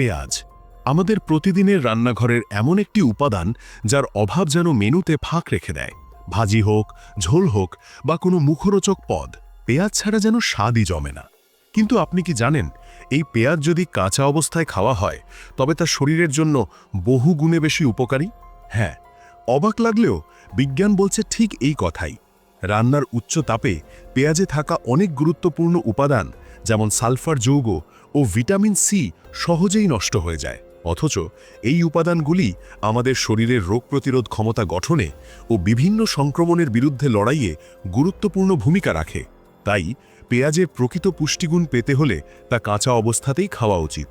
পেঁয়াজ। আমাদের প্রতিদিনের রান্নাঘরের এমন একটি উপাদান যার অভাব যেন মেনুতে ফাঁক রেখে দেয়। ভাজি হোক, ঝোল হোক বা কোনো মুখরোচক পদ, পেঁয়াজ ছাড়া যেন স্বাদই জমে না। কিন্তু আপনি কি জানেন, এই পেঁয়াজ যদি কাঁচা অবস্থায় খাওয়া হয়, তবে তা শরীরের জন্য বহু গুণে বেশি উপকারী? হ্যাঁ অবাক লাগলেও বিজ্ঞান বলছে ঠিক এই কথাই। রান্নার উচ্চ তাপে পেঁয়াজে থাকা অনেক গুরুত্বপূর্ণ উপাদান, যেমন সালফার যৌগ ও ভিটামিন সি সহজেই নষ্ট হয়ে যায়। অথচ এই উপাদানগুলি আমাদের শরীরের রোগ প্রতিরোধ ক্ষমতা গঠনে ও বিভিন্ন সংক্রমণের বিরুদ্ধে লড়াইয়ে গুরুত্বপূর্ণ ভূমিকা রাখে। তাই পেঁয়াজের প্রকৃত পুষ্টিগুণ পেতে হলে তা কাঁচা অবস্থাতেই খাওয়া উচিত।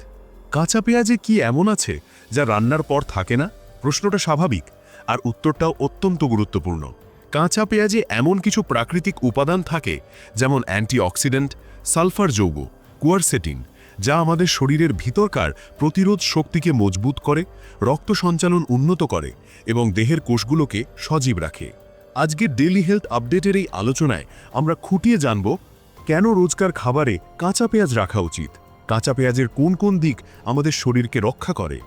কাঁচা পেঁয়াজে কি এমন আছে যা রান্নার পর থাকে না? প্রশ্নটা স্বাভাবিক, আর উত্তরটাও অত্যন্ত গুরুত্বপূর্ণ। কাঁচা পেঁয়াজে এমন কিছু প্রাকৃতিক উপাদান থাকে, যেমন অ্যান্টিঅক্সিডেন্ট, সালফার যৌগ, কুয়ারসেটিন যা আমাদের শরীরের ভিতরকার প্রতিরোধ শক্তিকে মজবুত করে, রক্ত সঞ্চালন উন্নত করে এবং দেহের কোষগুলোকে সজীব রাখে। আজকের ডেলি হেলথ আপডেটের এই আলোচনায় আমরা খুঁটিয়ে জানব, কেন রোজকার খাবারে কাঁচা পেঁয়াজ রাখা উচিত? কাঁচা পেঁয়াজের কোন কোন দিক আমাদের শরীরকে রক্ষা করে?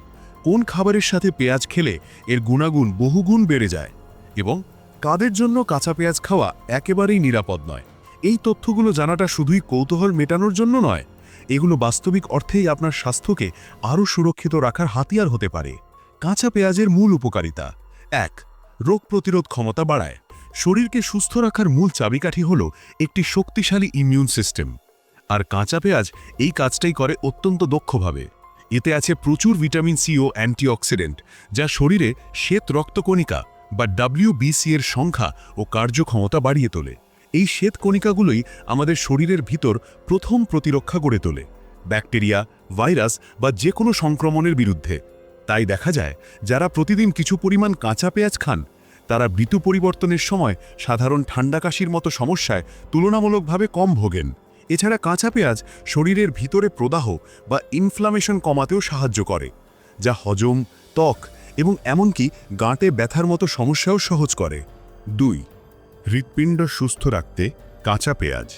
কোন খাবারের সাথে পেঁয়াজ খেলে এর গুণাগুণ বহুগুণ বেড়ে যায়? এবং কাদের জন্য কাঁচা পেঁয়াজ খাওয়া একেবারেই নিরাপদ নয়? এই তথ্যগুলো জানাটা শুধুই কৌতূহল মেটানোর জন্য নয় এগুলো বাস্তবিক অর্থেই আপনার স্বাস্থ্যকে আরও সুরক্ষিত রাখার হাতিয়ার হতে পারে। কাঁচা পেঁয়াজের মূল উপকারিতা। এক, রোগ প্রতিরোধ ক্ষমতা বাড়ায়। শরীরকে সুস্থ রাখার মূল চাবিকাঠি হল একটি শক্তিশালী ইমিউন সিস্টেম আর কাঁচা পেঁয়াজ এই কাজটাই করে অত্যন্ত দক্ষভাবে। এতে আছে প্রচুর ভিটামিন সি ও অ্যান্টিঅক্সিডেন্ট, যা শরীরে শ্বেত রক্তকণিকা বা ডাব্লিউবিসি এর সংখ্যা ও কার্যক্ষমতা বাড়িয়ে তোলে। এই শ্বেত কণিকাগুলোই আমাদের শরীরের ভিতর প্রথম প্রতিরক্ষা গড়ে তোলে, ব্যাকটেরিয়া, ভাইরাস বা যে কোনো সংক্রমণের বিরুদ্ধে। তাই দেখা যায়, যারা প্রতিদিন কিছু পরিমাণ কাঁচা পেঁয়াজ খান, তারা ঋতু পরিবর্তনের সময় সাধারণ ঠান্ডা কাশির মতো সমস্যায় তুলনামূলকভাবে কম ভোগেন। এছাড়া কাঁচা পেঁয়াজ শরীরের ভিতরে প্রদাহ বা ইনফ্লামেশন কমাতেও সাহায্য করে, যা হজম, ত্বক এবং এমনকি গাঁটে ব্যথার মতো সমস্যাও সহজ করে। দুই হৃৎপিণ্ড সুস্থ রাখতে কাঁচা পেঁয়াজ।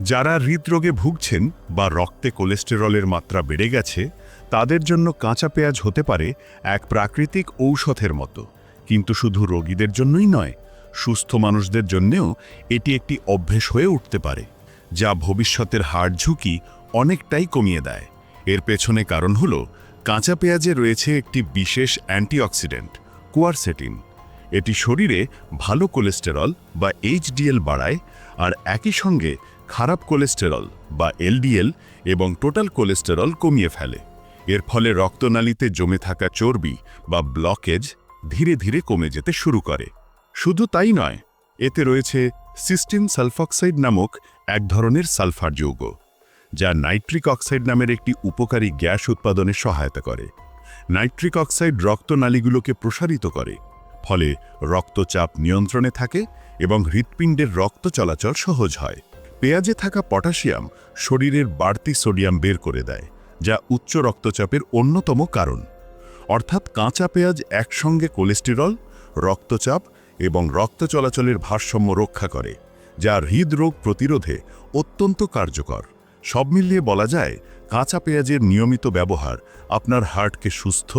যারা হৃদরোগে ভুগছেন বা রক্তে কোলেস্টেরলের মাত্রা বেড়ে গেছে, তাদের জন্য কাঁচা পেঁয়াজ হতে পারে এক প্রাকৃতিক ঔষধের মতো। কিন্তু শুধু রোগীদের জন্যই নয়, সুস্থ মানুষদের জন্যেও এটি একটি অভ্যেস হয়ে উঠতে পারে, যা ভবিষ্যতের হাড় ঝুঁকি অনেকটাই কমিয়ে দেয়। এর পেছনে কারণ হল, কাঁচা পেঁয়াজে রয়েছে একটি বিশেষ অ্যান্টিঅক্সিডেন্ট, কুয়ারসেটিন। এটি শরীরে ভালো কোলেস্টেরল বা এইচডিএল বাড়ায় আর একই সঙ্গে খারাপ কোলেস্টেরল বা এলডিএল এবং টোটাল কোলেস্টেরল কমিয়ে ফেলে। এর ফলে রক্তনালীতে জমে থাকা চর্বি বা ব্লকেজ ধীরে ধীরে কমে যেতে শুরু করে। শুধু তাই নয়, এতে রয়েছে সিস্টিন সালফক্সাইড নামক এক ধরনের সালফার যৌগ, যা নাইট্রিক অক্সাইড নামের একটি উপকারী গ্যাস উৎপাদনে সহায়তা করে। নাইট্রিক অক্সাইড রক্তনালীগুলোকে প্রসারিত করে ফলে রক্তচাপ নিয়ন্ত্রণে থাকে এবং হৃৎপিণ্ডের রক্ত চলাচল সহজ হয়। পেঁয়াজে থাকা পটাশিয়াম শরীরের বাড়তি সোডিয়াম বের করে দেয়, যা উচ্চ রক্তচাপের অন্যতম কারণ। অর্থাৎ কাঁচা পেঁয়াজ একসঙ্গে কোলেস্টেরল, রক্তচাপ এবং রক্ত চলাচলের ভারসাম্য রক্ষা করে, যা হৃদরোগ প্রতিরোধে অত্যন্ত কার্যকর। সব মিলিয়ে বলা যায়, কাঁচা পেঁয়াজের নিয়মিত ব্যবহার আপনার হার্টকে সুস্থ,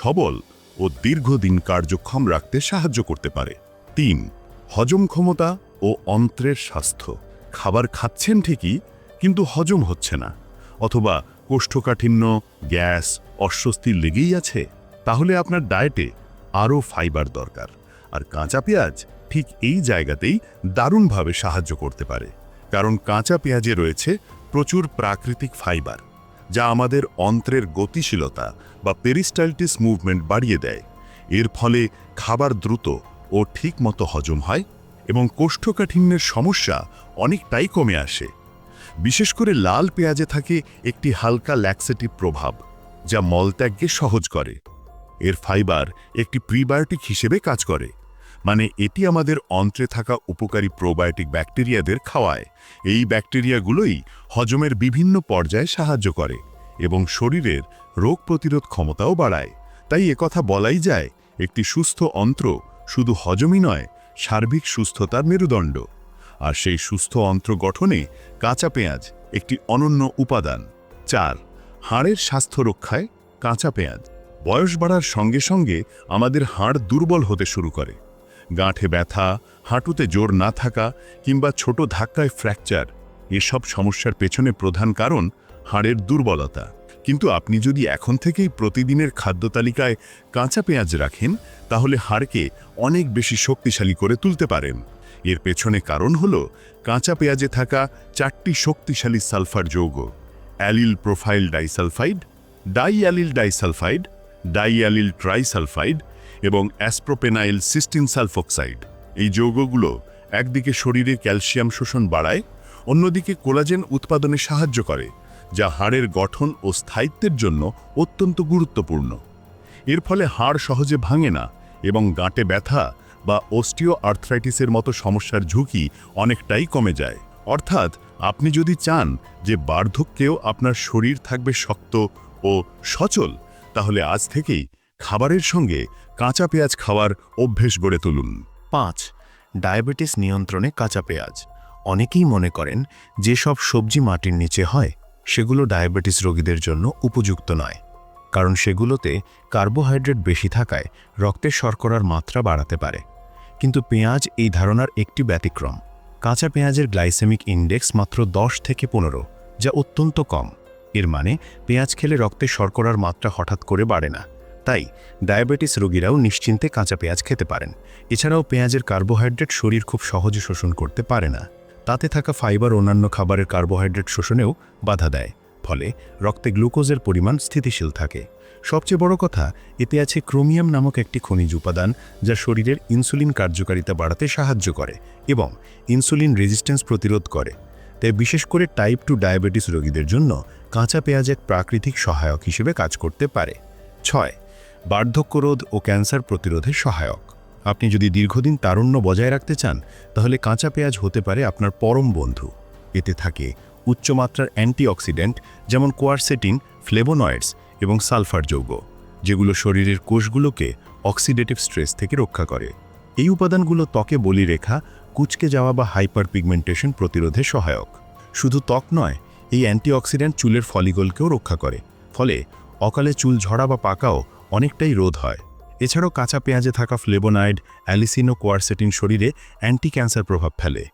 সবল ও দীর্ঘদিন কার্যক্ষম রাখতে সাহায্য করতে পারে। তিন, হজম ক্ষমতা ও অন্ত্রের স্বাস্থ্য। খাবার খাচ্ছেন ঠিকই, কিন্তু হজম হচ্ছে না। অথবা কোষ্ঠকাঠিন্য, গ্যাস, অস্বস্তি লেগেই আছে। তাহলে আপনার ডায়েটে আরও ফাইবার দরকার। আর কাঁচা পেঁয়াজ ঠিক এই জায়গাতেই দারুণভাবে সাহায্য করতে পারে। কারণ কাঁচা পেঁয়াজে রয়েছে প্রচুর প্রাকৃতিক ফাইবার। যা আমাদের অন্ত্রের গতিশীলতা বা পেরিস্টাইলটিস মুভমেন্ট বাড়িয়ে দেয়। এর ফলে খাবার দ্রুত ও ঠিকমতো হজম হয় এবং কোষ্ঠকাঠিন্যের সমস্যা অনেকটাই কমে আসে। বিশেষ করে লাল পেঁয়াজে থাকে একটি হালকা ল্যাক্সেটিভ প্রভাব, যা মলত্যাগকে সহজ করে। এর ফাইবার একটি প্রিবায়োটিক হিসেবে কাজ করে। মানে এটি আমাদের অন্ত্রে থাকা উপকারী প্রোবায়োটিক ব্যাকটেরিয়াদের খাওয়ায়। এই ব্যাকটেরিয়াগুলোই হজমের বিভিন্ন পর্যায়ে সাহায্য করে এবং শরীরের রোগ প্রতিরোধ ক্ষমতাও বাড়ায়। তাই একথা বলাই যায়, একটি সুস্থ অন্ত্র শুধু হজমই নয়, সার্বিক সুস্থতার মেরুদণ্ড। আর সেই সুস্থ অন্ত্র গঠনে কাঁচা পেঁয়াজ একটি অনন্য উপাদান। চার, হাড়ের স্বাস্থ্য রক্ষায় কাঁচা পেঁয়াজ। বয়স বাড়ার সঙ্গে সঙ্গে আমাদের হাড় দুর্বল হতে শুরু করে। গাঁঠে ব্যথা, হাঁটুতে জোর না থাকা কিংবা ছোট ধাক্কায় ফ্র্যাকচার এসব সমস্যার পেছনে প্রধান কারণ হাড়ের দুর্বলতা। কিন্তু আপনি যদি এখন থেকেই প্রতিদিনের খাদ্য তালিকায় কাঁচা পেঁয়াজ রাখেন, তাহলে হাড়কে অনেক বেশি শক্তিশালী করে তুলতে পারেন। এর পেছনে কারণ হল কাঁচা পেঁয়াজে থাকা চারটি শক্তিশালী সালফার যৌগ, allyl propyl disulphide, diallyl disulphide, diallyl trisulphide এবং অ্যাসপ্রোপেনাইল সিস্টিন সালফোক্সাইড। এই যৌগগুলো একদিকে শরীরে ক্যালসিয়াম শোষণ বাড়ায়, অন্যদিকে কোলাজেন উৎপাদনে সাহায্য করে, যা হাড়ের গঠন ও স্থায়িত্বের জন্য অত্যন্ত গুরুত্বপূর্ণ। এর ফলে হাড় সহজে ভাঙে না এবং গাঁটে ব্যথা বা অস্টিও আর্থ্রাইটিসের মতো সমস্যার ঝুঁকি অনেকটাই কমে যায়। অর্থাৎ আপনি যদি চান যে বার্ধক্যেও আপনার শরীর থাকবে শক্ত ও সচল, তাহলে আজ থেকেই খাবারের সঙ্গে কাঁচা পেঁয়াজ খাওয়ার অভ্যেস গড়ে তুলুন। পাঁচ, ডায়াবেটিস নিয়ন্ত্রণে কাঁচা পেঁয়াজ। অনেকেই মনে করেন, যেসব সবজি মাটির নিচে হয়, সেগুলো ডায়াবেটিস রোগীদের জন্য উপযুক্ত নয়। কারণ সেগুলোতে কার্বোহাইড্রেট বেশি থাকায় রক্তে শর্করার মাত্রা বাড়াতে পারে। কিন্তু পেঁয়াজ এই ধারণার একটি ব্যতিক্রম। কাঁচা পেঁয়াজের গ্লাইসেমিক ইন্ডেক্স মাত্র দশ থেকে পনেরো, যা অত্যন্ত কম। এর মানে পেঁয়াজ খেলে রক্তে শর্করার মাত্রা হঠাৎ করে বাড়ে না। তাই ডায়াবেটিস রোগীরাও নিশ্চিন্তে কাঁচা পেঁয়াজ খেতে পারেন। এছাড়াও পেঁয়াজের কার্বোহাইড্রেট শরীর খুব সহজে শোষণ করতে পারে না। তাতে থাকা ফাইবার অন্যান্য খাবারের কার্বোহাইড্রেট শোষণেও বাধা দেয়, ফলে রক্তে গ্লুকোজের পরিমাণ স্থিতিশীল থাকে। সবচেয়ে বড় কথা, এতে আছে ক্রোমিয়াম নামক একটি খনিজ উপাদান যা শরীরের ইনসুলিন কার্যকারিতা বাড়াতে সাহায্য করে এবং ইনসুলিন রেজিস্ট্যান্স প্রতিরোধ করে। তাই বিশেষ করে টাইপ টু ডায়াবেটিস রোগীদের জন্য কাঁচা পেঁয়াজ এক প্রাকৃতিক সহায়ক হিসেবে কাজ করতে পারে। ছয় বার্ধক্যরোধ ও ক্যান্সার প্রতিরোধে সহায়ক। আপনি যদি দীর্ঘদিন তারুণ্য বজায় রাখতে চান, তাহলে কাঁচা পেঁয়াজ হতে পারে আপনার পরম বন্ধু। এতে থাকে উচ্চমাত্রার অ্যান্টিঅক্সিডেন্ট যেমন কোয়ারসেটিন, ফ্লেভোনয়েডস এবং সালফার যৌগ, যেগুলো শরীরের কোষগুলোকে অক্সিডেটিভ স্ট্রেস থেকে রক্ষা করে। এই উপাদানগুলো ত্বকে বলিরেখা, কুচকে যাওয়া বা হাইপার পিগমেন্টেশন প্রতিরোধে সহায়ক। শুধু ত্বক নয়, এই অ্যান্টিঅক্সিডেন্ট চুলের ফলিগলকেও রক্ষা করে। ফলে অকালে চুল ঝরা বা পাকাও অনেকটাই রোধ হয়। এছাড়াও কাঁচা পেঁয়াজে থাকা ফ্লেবোনাইড অ্যালিসিনো কোয়ারসেটিন শরীরে অ্যান্টি ক্যান্সার প্রভাব ফেলে।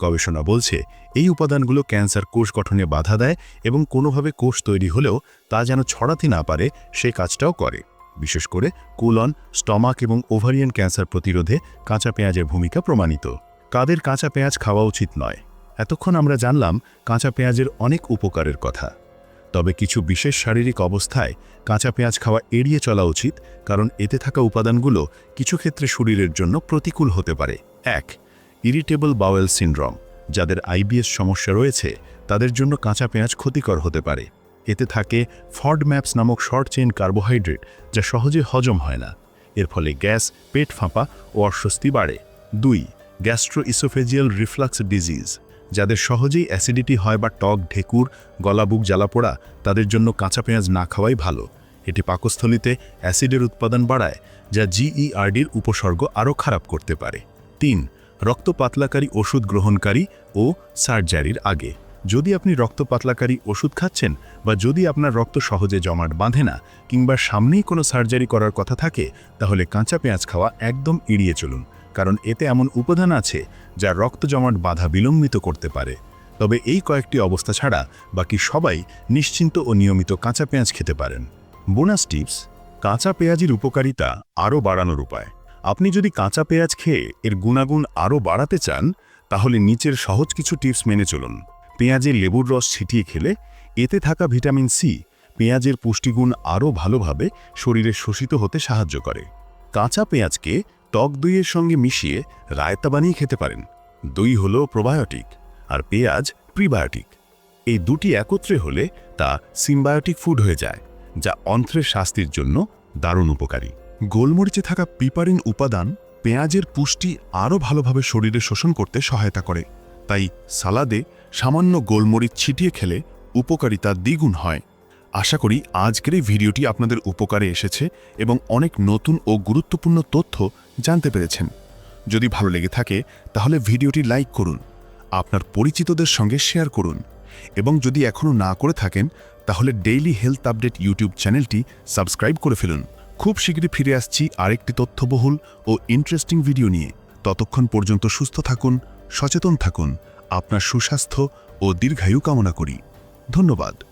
গবেষণা বলছে, এই উপাদানগুলো ক্যান্সার কোষ গঠনে বাধা দেয় এবং কোনোভাবে কোষ তৈরি হলেও তা যেন ছড়াতে না পারে, সে কাজটাও করে। বিশেষ করে কুলন, স্টমাক এবং ওভারিয়ান ক্যান্সার প্রতিরোধে কাঁচা পেঁয়াজের ভূমিকা প্রমাণিত। কাদের কাঁচা পেঁয়াজ খাওয়া উচিত নয়? এতক্ষণ আমরা জানলাম, কাঁচা পেঁয়াজের অনেক উপকারের কথা। তবে কিছু বিশেষ শারীরিক অবস্থায় কাঁচা পেঁয়াজ খাওয়া এড়িয়ে চলা উচিত, কারণ এতে থাকা উপাদানগুলো কিছু ক্ষেত্রে শরীরের জন্য প্রতিকূল হতে পারে। এক ইরিটেবল বাওয়েল সিনড্রোম যাদের আইবিএস সমস্যা রয়েছে, তাদের জন্য কাঁচা পেঁয়াজ ক্ষতিকর হতে পারে। এতে থাকে ফড ম্যাপস নামক শর্ট চেইন কার্বোহাইড্রেট যা সহজে হজম হয় না। এর ফলে গ্যাস, পেট ফাঁপা ও অস্বস্তি বাড়ে। দুই গ্যাস্ট্রো ইসোফেজিয়াল রিফ্লাক্স ডিজিজ যাদের সহজেই অ্যাসিডিটি হয় বা টক, ঢেকুর, গলাবুক, জ্বালাপোড়া, তাদের জন্য কাঁচা পেঁয়াজ না খাওয়াই ভালো। এটি পাকস্থলিতে অ্যাসিডের উৎপাদন বাড়ায়, যা জিইআরডির উপসর্গ আরও খারাপ করতে পারে। তিন, রক্ত পাতলাকারী ওষুধ গ্রহণকারী ও সার্জারির আগে। যদি আপনি রক্ত পাতলাকারী ওষুধ খাচ্ছেন বা যদি আপনার রক্ত সহজে জমাট বাঁধে না কিংবা সামনেই কোনো সার্জারি করার কথা থাকে, তাহলে কাঁচা পেঁয়াজ খাওয়া একদম এড়িয়ে চলুন। কারণ এতে এমন উপাদান আছে যা রক্ত জমাট বাধা বিলম্বিত করতে পারে। তবে এই কয়েকটি অবস্থা ছাড়া বাকি সবাই নিশ্চিন্ত ও নিয়মিত কাঁচা পেঁয়াজ খেতে পারেন। বোনাস টিপস, কাঁচা পেঁয়াজের উপকারিতা আরও বাড়ানোর উপায়। আপনি যদি কাঁচা পেঁয়াজ খেয়ে এর গুণাগুণ আরও বাড়াতে চান, তাহলে নিচের সহজ কিছু টিপস মেনে চলুন। পেঁয়াজে লেবুর রস ছিটিয়ে খেলে এতে থাকা ভিটামিন সি, পেঁয়াজের পুষ্টিগুণ আরও ভালোভাবে শরীরে শোষিত হতে সাহায্য করে। কাঁচা পেঁয়াজকে টক দইয়ের সঙ্গে মিশিয়ে রায়তা বানিয়ে খেতে পারেন। দই হলো প্রোবায়োটিক আর পেঁয়াজ প্রিবায়োটিক। এই দুটি একত্রে হলে তা সিম্বায়োটিক ফুড হয়ে যায়, যা অন্ত্রের স্বাস্থ্যের জন্য দারুণ উপকারী। গোলমরিচে থাকা পিপারিন উপাদান পেঁয়াজের পুষ্টি আরও ভালোভাবে শরীরে শোষণ করতে সহায়তা করে। তাই সালাদে সামান্য গোলমরিচ ছিটিয়ে খেলে উপকারিতা দ্বিগুণ হয়। আশা করি আজকের এই ভিডিওটি আপনাদের উপকারে এসেছে এবং অনেক নতুন ও গুরুত্বপূর্ণ তথ্য জানতে পেরেছেন। যদি ভালো লেগে থাকে, তাহলে ভিডিওটি লাইক করুন, আপনার পরিচিতদের সঙ্গে শেয়ার করুন এবং যদি এখনও না করে থাকেন, তাহলে ডেইলি হেলথ আপডেট ইউটিউব চ্যানেলটি সাবস্ক্রাইব করে ফেলুন। খুব শীঘ্রই ফিরে আসছি আরেকটি তথ্যবহুল ও ইন্টারেস্টিং ভিডিও নিয়ে। ততক্ষণ পর্যন্ত সুস্থ থাকুন, সচেতন থাকুন, আপনার সুস্বাস্থ্য ও দীর্ঘায়ু কামনা করি। ধন্যবাদ।